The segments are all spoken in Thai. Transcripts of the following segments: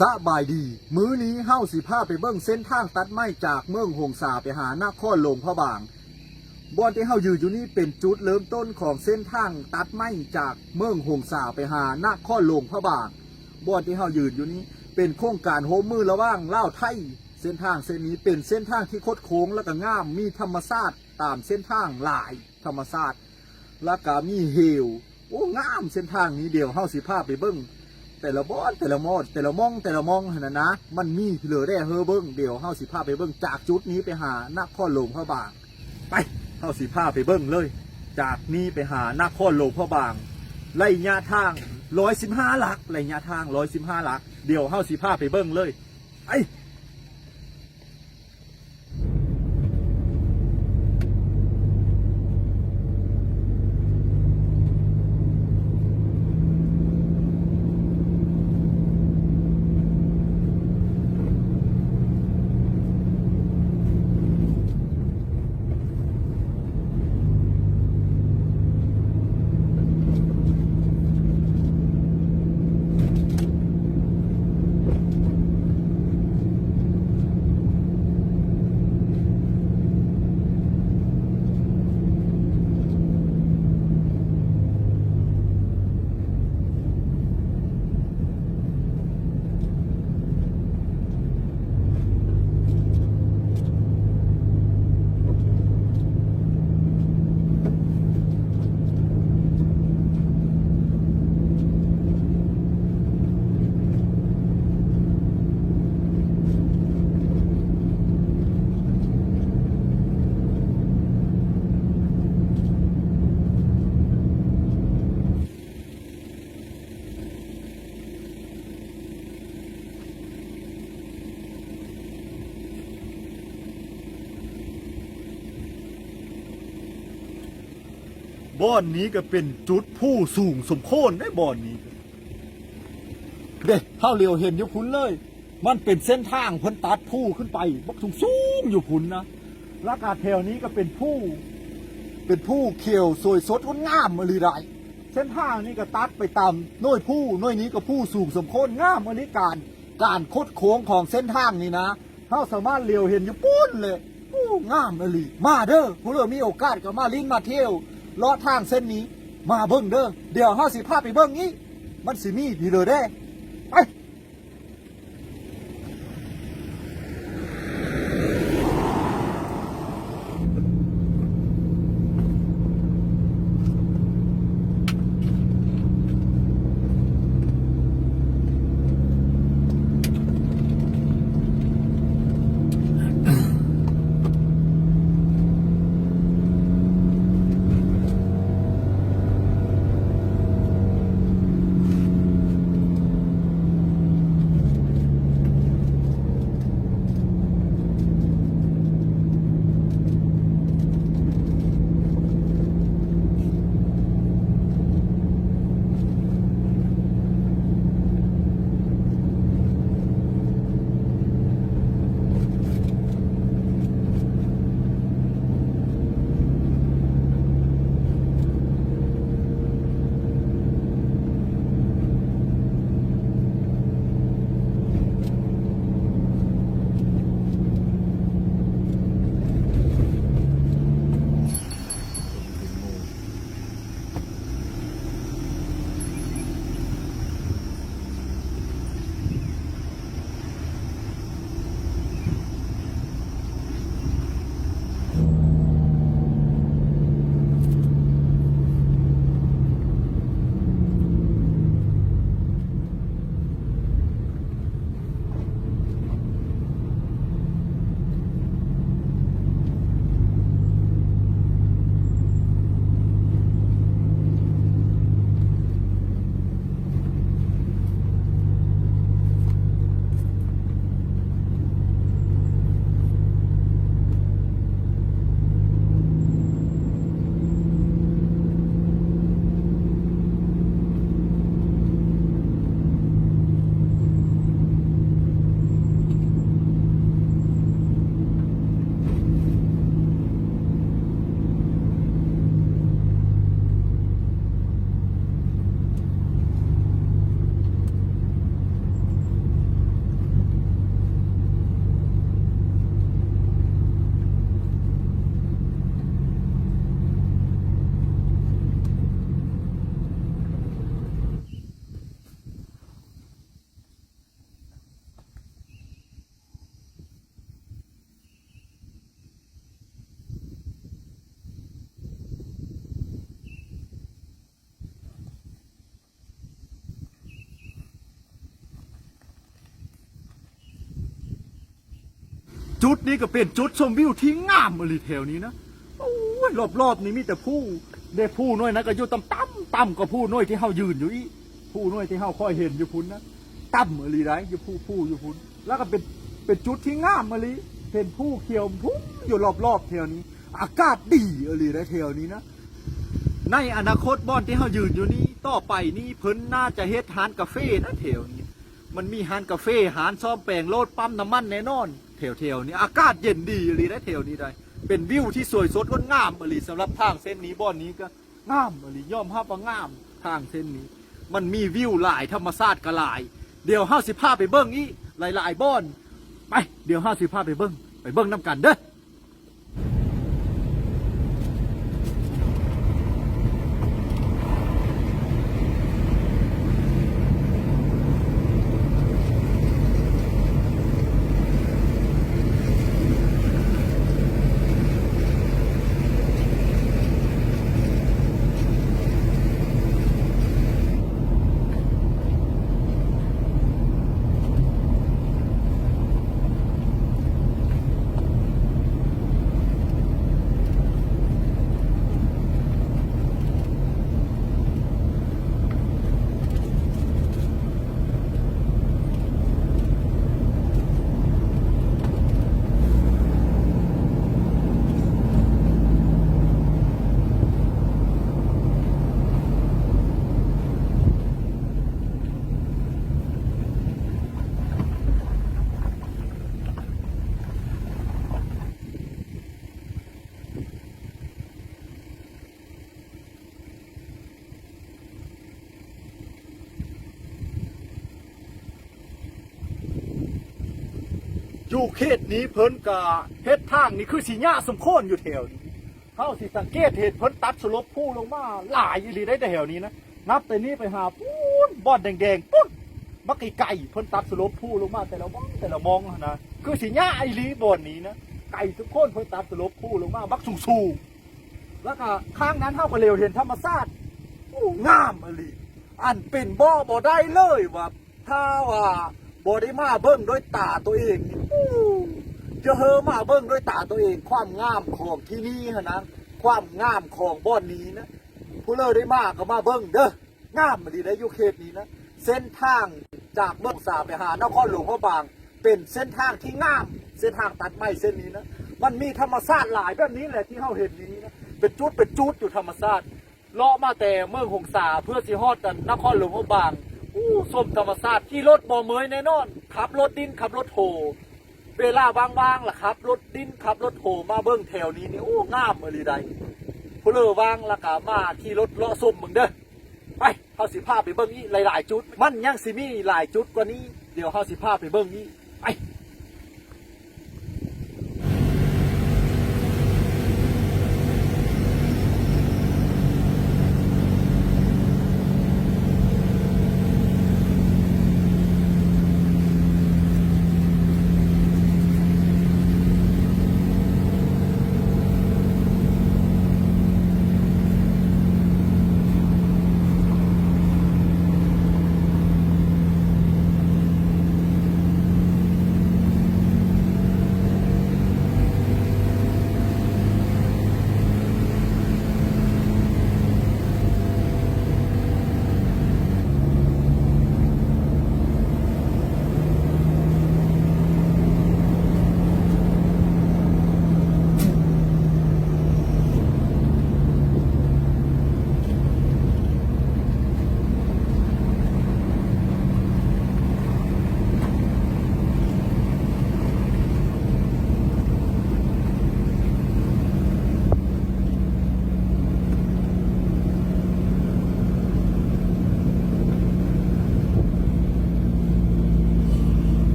สบายดี มื้อนี้เฮาสิพาไปเบิ่งเส้นทางตัดไม้จากเมืองหงสาไปหาหนครหลงพระบางบอนที่เฮายืนอยู่นี่เป็นจุดเริ่มต้นของเส้นทางตัดไม้จากเมืองหงสาไปหาหนครหลงพระบางบอนที่เฮายืนอยู่นี้เป็นโครงการโฮมมือระว่างลาไทย เส้นทางเส้นนี้เป็นเส้นทางที่คดโค้งและก็งามมีธรรมชาติตามเส้นทางหลายธรรมชาติแล้วก็มีเหวโอ้งามเส้นทางนี้เดียวเฮาสิพาไปเบิ่ง แต่ละบอนแต่ละมอดแต่ละมองแต่ละมองนะนะมันมีเหลือได้เฮอเบิ้งเดี๋ยวเฮาสิพาไปเบิ้งจากจุดนี้ไปหานักข้อหลวงพระบาง ไปเฮาสิพาไปเบิ้งเลย จากนี้ไปหานักข้อหลวงพระบางไล่ยะทางร้อยสิบห้าลักไล่ยะทางร้อยสิบห้าลัก เดี๋ยวเฮาสิพาไปเบิ้งเลยไอ บ่อนนี้ก็เป็นจุดผู้สูงสมโคนได้บ่อนนี้ เด็กเท่าเรียวเห็นอยู่พุ้นเลย มันเป็นเส้นทางเพ้นตัดผู้ขึ้นไปบักสูงสูงอยู่พุ้นนะแล้วกาแถวนี้ก็เป็นผู้ เป็นผู้เขียวสวยสดงดงามมาลีไรเส้นทางนี้ก็ตัดไปตามน่วยผู้น่วยนี้ก็ผู้สูงสมโคนงามมาลีการการคดโค้งของเส้นทางนี่นะเขาสามารถเลียวเห็นอยู่ปุ้นเลยอู้งามมาลีมาเด้อผู้เรือมีโอกาสก็มาลิ้นมาเที่ยว เลาะทางเส้นนี้ มาเบิ่งเด้อเดี๋ยวเฮาสิพาไปเบิ่งนี้ มันสิมีดีเลยเด้ จุดนี้ก็เป็นจุดชมวิวที่งามอลีแถวนี้นะโอ้ยรอบๆนี้มีแต่ผู้ได้ผู้น้อยนะก็อยู่ต่ำต่ำต่ำก็ผู้น้อยที่เฮายืนอยู่อีผู้น้อยที่เฮาคอยเห็นอยู่พุ่นนะต่ำอลีได้อยู่ผู้ผู้อยู่พุ่นแล้วก็เป็นเป็นจุดที่งามอลีเป็นผู้เขียวพุ่งอยู่รอบๆแถวนี้ อากาศดีอลีได้แถวนี้นะในอนาคตบ่อนที่เฮายืนอยู่นี้ต่อไปนี่เพิ่นน่าจะเฮ็ดร้านกาแฟนะแถวนี้ มันมีร้านกาแฟร้านซ่อมแปลงโลดปั๊มน้ำมันแน่นอน แถวนี้อากาศเย็นดีเลยนะแถวนี้ได้ เป็นวิวที่สวยสดงดงามอหลีสำหรับทางเส้นนี้บ่อนนี้ก็งามอหลีย่อมภาพว่างามทางเส้นนี้ มันมีวิวหลายธรรมชาติก็หลาย เดี๋ยวห้าสิบห้าไปเบิ้งอีหลายๆบ่อน ไป เดี๋ยวห้าสิบห้าไปเบิ้งไปเบิ้งน้ำกันเด้อ อยู่เขตนี้เพิ่นกะเฮ็ดทางนี่คือสีหญ้าสมโคนอยู่แถวนี้เฮาสิสังเกตเห็นเพิ่นตัดสลบผู้ลงมาหลายอีหลีได้แต่แถวนี้นะนับแต่นี้ไปหาปูนบ่อนแดงๆปุ๊บบักไก่เพิ่นตัดสลบผู้ลงมาแต่ละมองแต่ละมองนะคือสีหญ้าอีหลีบ่อนนี้นะไก่ทุกคนเพิ่นตัดสลบผู้ลงมาบักสูงๆแล้วก็ข้างนั้นเฮาก็เร็วเห็นธรรมชาติโอ้งามอีหลีอันเป็นบ่บ่ได้เลยว่าถ้าว่า บ่ได้มาเบิ่งด้วยตาตัวเองจะเฮอมาเบิ้งด้วยตาตัวเอง ความงามของที่นี่ฮะนะความงามของบ่อนนี้นะผู้เลอได้มาก็มาเบิ้งเด้องามมาดีได้อยุเขตนี้นะเส้นทางจากเมืองสาไปหานครหลวงพระบาง เป็นเส้นทางที่งาม เส้นทางตัดไม้เส้นนี้นะมันมีธรรมชาติหลายแบบนี้แหละที่เราเห็นนี้นะเป็นจุดเป็นจุดอยู่ธรรมชาติเลาะมาแต่เมืองหงสาเพื่อสิฮอดกันนครหลวงพระบาง ส้มธรรมศาสตร์ที่รถบ่อเมยแน่นอน ขับรถดินขับรถโหเวลาว่างๆล่ะครับรถดินขับรถโหมาเบิ้งแถวนี้นี่โอ้งามเลยใดพลอว่างละกามาที่รถเลาะส้มมึงเด้อไปเฮาสิพาไปเบิ้งนี่หลายๆจุด มันยังสิมีหลายจุดกว่านี้เดี๋ยวเฮาสิพาไปเบิ้งนี่ไป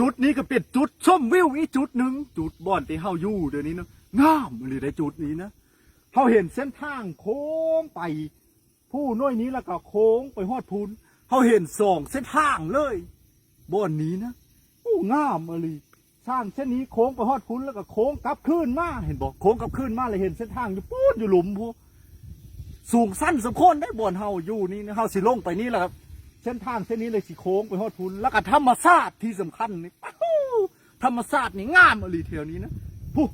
จุดนี้ก็เป็นจุดชมวิวอีจุดหนึ่งจุดบ่อนที่เฮาอยู่เดี๋ยวนี้เนาะงามเลยได้จุดนี้นะเฮาเห็นเส้นทางโค้งไป ผู้น้อยนี้แล้วก็โค้งไปฮอดพูนเฮาเห็นสองเส้นทางเลยบ่อนนี้นะโอ้งามอะไรสร้างเส้นนี้โค้งไปฮอดพูนแล้วก็โค้งกลับขึ้นมาเห็นบอกโค้งกลับขึ้นมาเลยเห็นเส้นทางอยู่ปูนอยู่หลุมพูสูงสั้นสมควรได้บ่อนเฮาอยู่นี่นะเฮาสิลงไปนี่แหละครับ เส้นทางเส้นนี้เลยสิโค้งไปฮอดพุนแล้วก็ธรรมชาติที่สำคัญนี่ธรรมชาตินี่งามอลีแถวนี้นะปุ๊บ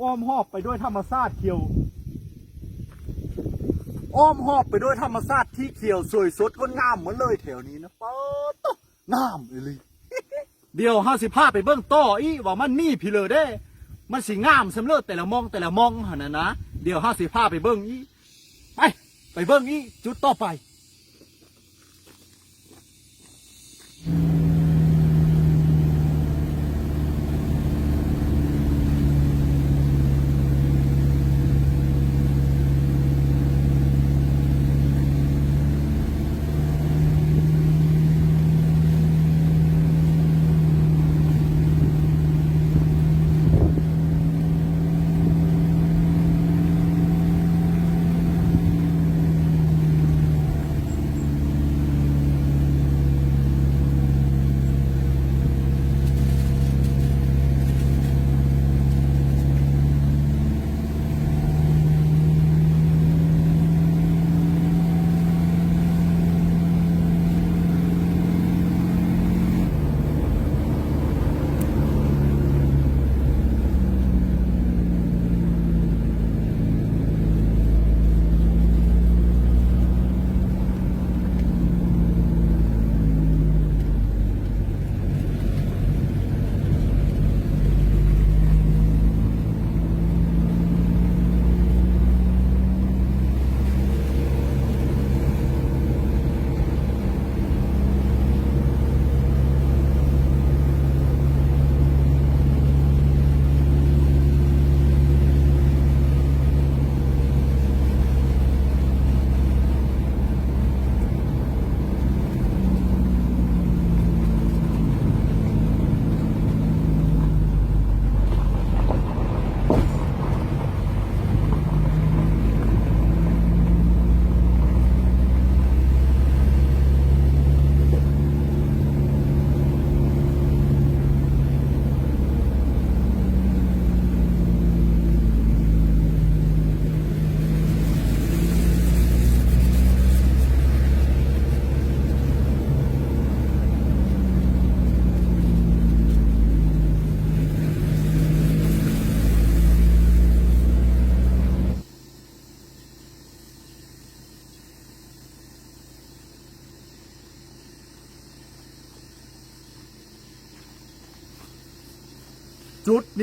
อ้อมหอบไปด้วยธรรมชาติเขียว อ้อมหอบไปด้วยธรรมชาติที่เขียวสวยสดงดงามเหมือนเลยแถวนี้นะป๊าดโตงามอลีเดี๋ยวห้าสิบห้าไปเบิ้งต่ออีว่ามันมีพี่เลยเด้ มันสิงามสำเร็จแต่ละมองแต่ละมองหันนะนะเดี๋ยวห้าสิบห้าไปเบิ้งอีไปไปเบิ้งอีจุดต่อไป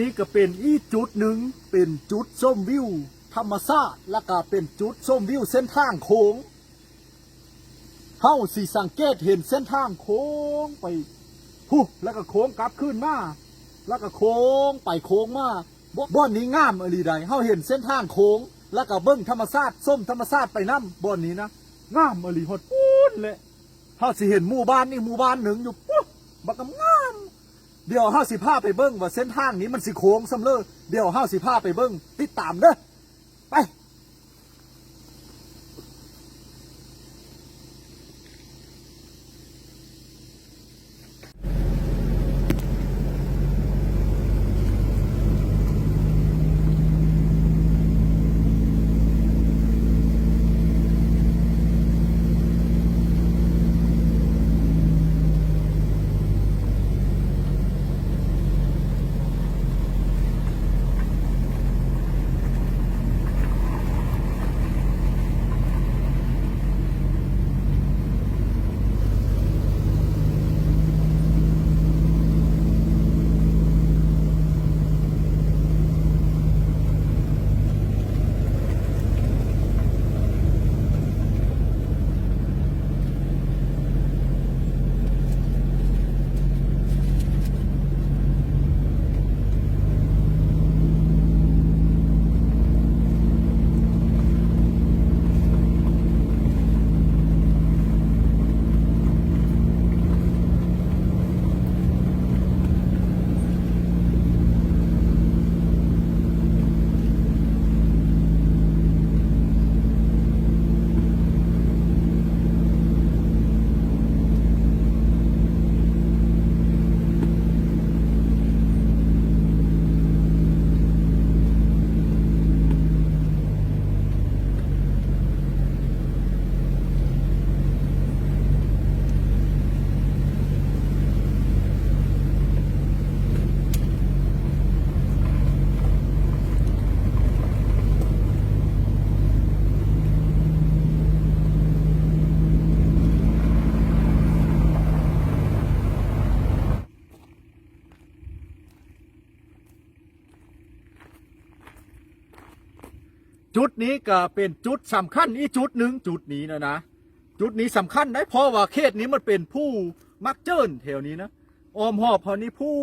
นี้ก็เป็นอีจุดหนึ่งเป็นจุดส้มวิว ธรรมชาติแล้วก็เป็นจุดส้มวิวเส้นทางโค้งเฮาสิสังเกตเห็นเส้นทางโค้งไปพุแล้วก็โค้งกลับขึ้นมาแล้วก็โค้งไปโค้งมาบ่บ่อนนี้งามอหลีใดเฮาเห็นเส้นทางโค้ง แล้วก็เบิ้งธรรมชาติส้มธรรมชาติไปน้ำบ่อนนี้นะงามอหลีฮอดปูนเลยเฮาสิเห็นหมู่บ้านนี่หมู่บ้านหนึ่งอยู่ปุ๊บบักกำงาม เดี๋ยวห้าสิบห้าไปเบิ้งว่าเส้นทางนี้มันสิโค้งสำเร็จเดี๋ยวห้าสิบห้าไปเบิ้งติดตามเด้อไป จุดนี้ก็เป็นจุดสำคัญอีกจุดหนึ่งจุดนี้นะนะ จุดนี้สำคัญได้เพราะว่าเขตนี้มันเป็นผู้มักเจิ้นแถวนี้นะออมหอบพอนี้ผู้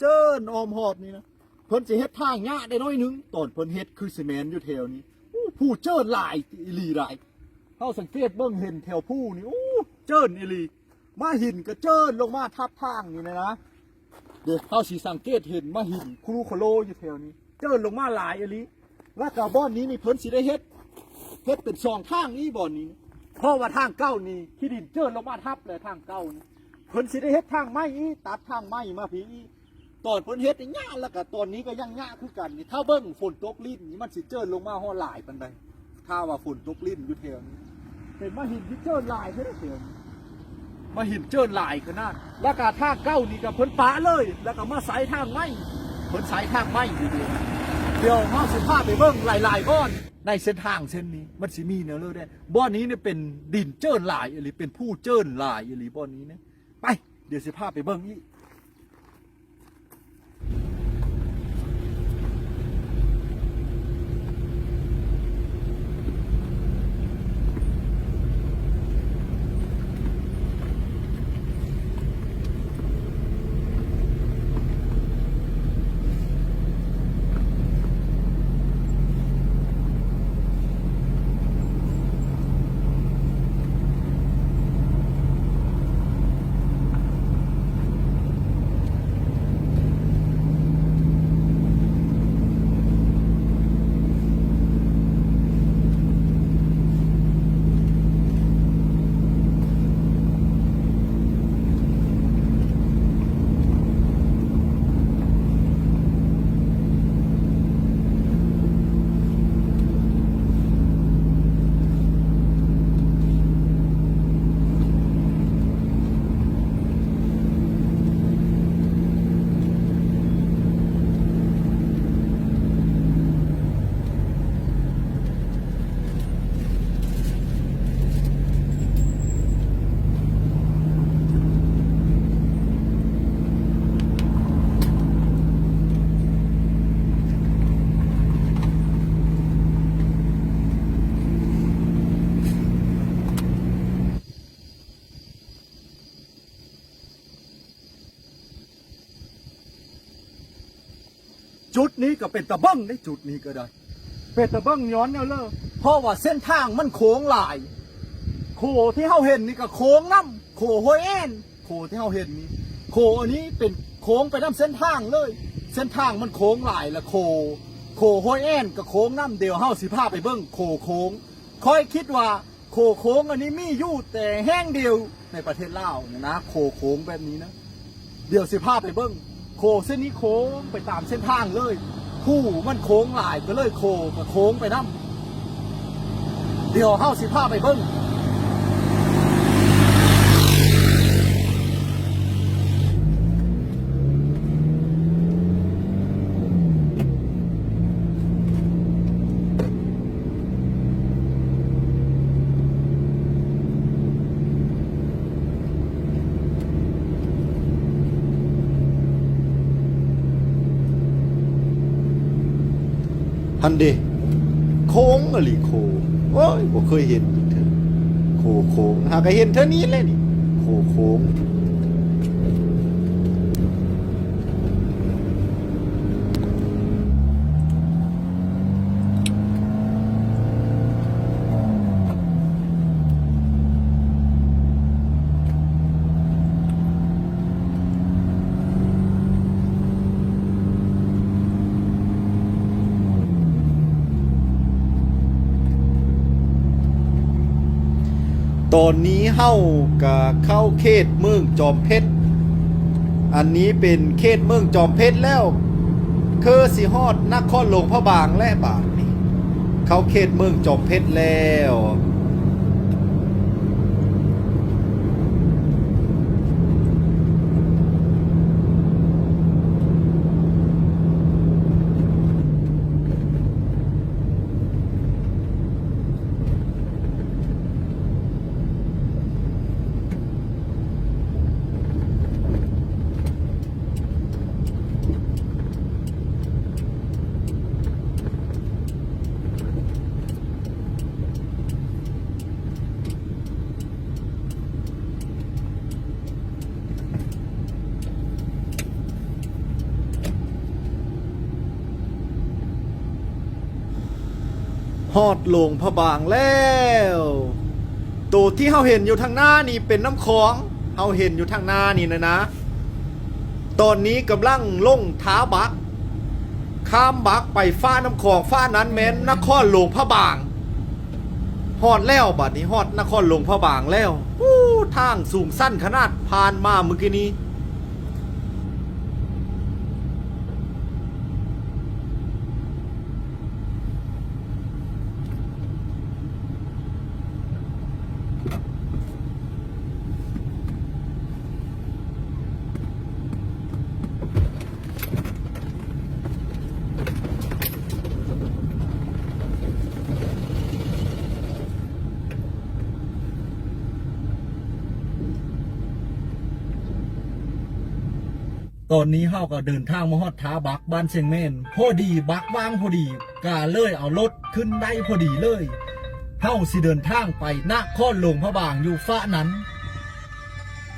เจิ้นออมหอบนี่นะเพิ่นจะเฮ็ดทางหญ้าได้น้อยหนึงตอนเพิ่นเฮ็ดคือซีเมนต์อยู่แถวนี้ผู้เจิ้นหลายอีหลีหลายเฮาสังเกตเบิ่งเห็นแถวผู้นี่อู้เจิ้นอีหลีมาหินก็เจิ้นลงมาทับทางนี่นะนะเดี๋ยวเฮาสิสังเกตเห็นมาหินครูโคโลอยู่แถวนี้ เจิ้นลงมาหลายอีหลี แล้วก็บ่อนนี้นี่เพิ่นสิได้เฮ็ดเฮ็ดเป็นสองทางนี้บ่อนนี้ เพราะว่าทางเก้านี่ที่ดินเจิดลงมาทับเลยทางเก้านี่เพิ่นสิได้เฮ็ดทางไม้อีตัดทางไม้มาผีอีตอนเพิ่นเฮ็ดนี่ยากแล้วก็ตอนนี้ก็ยังยากคือกันนี่ถ้าเบิ่งฝนตกลิ้นนี่มันสิเจิดลงมาฮอหลายปานใดถ้าว่าฝนตกลิ้นอยู่แถวนี้เป็นมาหินที่เจิดหลายเท่าแถวนี้มาหินเจิดหลายขนาดแล้วก็ทางเก้านี่ก็เพิ่นปะเลย แล้วก็มาใส่ทางไม้เพิ่นใส่ทางไม้อยู่ดี ดี๋ยวห้าสิบภาไปเบิ่งหลายๆบ่อน ในเส้นทางเส้นนี้มันสิมีแนวเลยได้บ่อนนี้เนี่ยเป็นดินเจิ้นหลายหรือเป็นผู้เจิ้นหลายหรือบ่อนนี้เนี่ยไป เดี๋ยวสิพาไปเบิ่งอีก จุดนี้ก็เป็นตะบิ้งในจุดนี้ก็ได้ เป็นตะบิ้งย้อนเนี่ยเลยเพราะว่าเส้นทางมันโค้งหลาย โคที่เฮาเห็นนี่ก็โค้งน้ำโคห้วยแอนโคที่เฮาเห็นนี่โคอันนี้เป็นโค้งไปน้ำเส้นทางเลย เส้นทางมันโค้งหลายละโค โคห้วยแอนกับโค้งน้ำเดียวเฮาสิพาไปเบิ้งโคโค้งคอยคิดว่าโคโค้งอันนี้มีอยู่แต่แห้งเดียวในประเทศลาวเนี่ยนะโคโค้งแบบนี้นะ เดี๋ยวสิพาไปเบิ้ง โคเส้นนี้โค้งไปตามเส้นทางเลย คู่มันโค้งหลายก็เลยโคกับโค้งไปน้ำเดี๋ยวเฮาสิพาไปเบิ้ง เดโค้งอะหลีโคโอ้ยผมเคยเห็นเธอโคโค้งหากก็เห็นเท่านี้เลยนี่โคโค้ง ตอนนี้เฮาก็เข้าเขตเมืองจอมเพชร อันนี้เป็นเขตเมืองจอมเพชรแล้ว คือสิฮอดนครหลวงพระบางและบางนี่ เข้าเขตเมืองจอมเพชรแล้ว ฮอดลงพระบางแล้วตัวที่เฮาเห็นอยู่ทางหน้านี่เป็นน้ำคลองเฮาเห็นอยู่ทางหน้านี่นะนะ ตอนนี้กำลังลงท้าบัก ข้ามบักไปฟ้าน้ำคลองฟ้านั้นแม้นนครหลวงพระบางฮอดแล้วบัดนี้ฮอดนครหลวงพระบางแล้วอู้ทางสูงสั้นขนาดผ่านมาเมื่อกี้นี้ ต อนนี้เฮาก็เดินทางมาฮอดท้าบักบ้านเชียงแม่นพอดีบักว่างพอดีกาเลยเอารถขึ้นได้พอดีเลยเฮาสิเดินทางไปนครหลวงพระบางอยู่ฟ้านั้น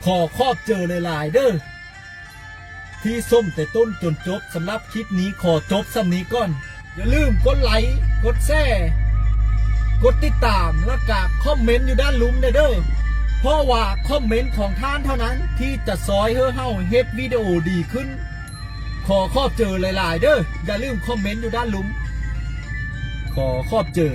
ขอครอบเจอหลายๆเด้อที่ส้มแต่ต้นจนจบสำหรับคลิปนี้ขอจบสำนี้ก่อน อย่าลืมกดไลค์กดแชร์กดติดตามและกาคอมเมนต์อยู่ด้านลุมเด้อ เพราะว่าคอมเมนต์ของท่านเท่านั้นที่จะซอยเฮอเฮาเฮ็ดวิดีโอดีขึ้น ขอขอบเจอหลาย ๆ เด้ออย่าลืมคอมเมนต์อยู่ด้านลุม ขอขอบเจอ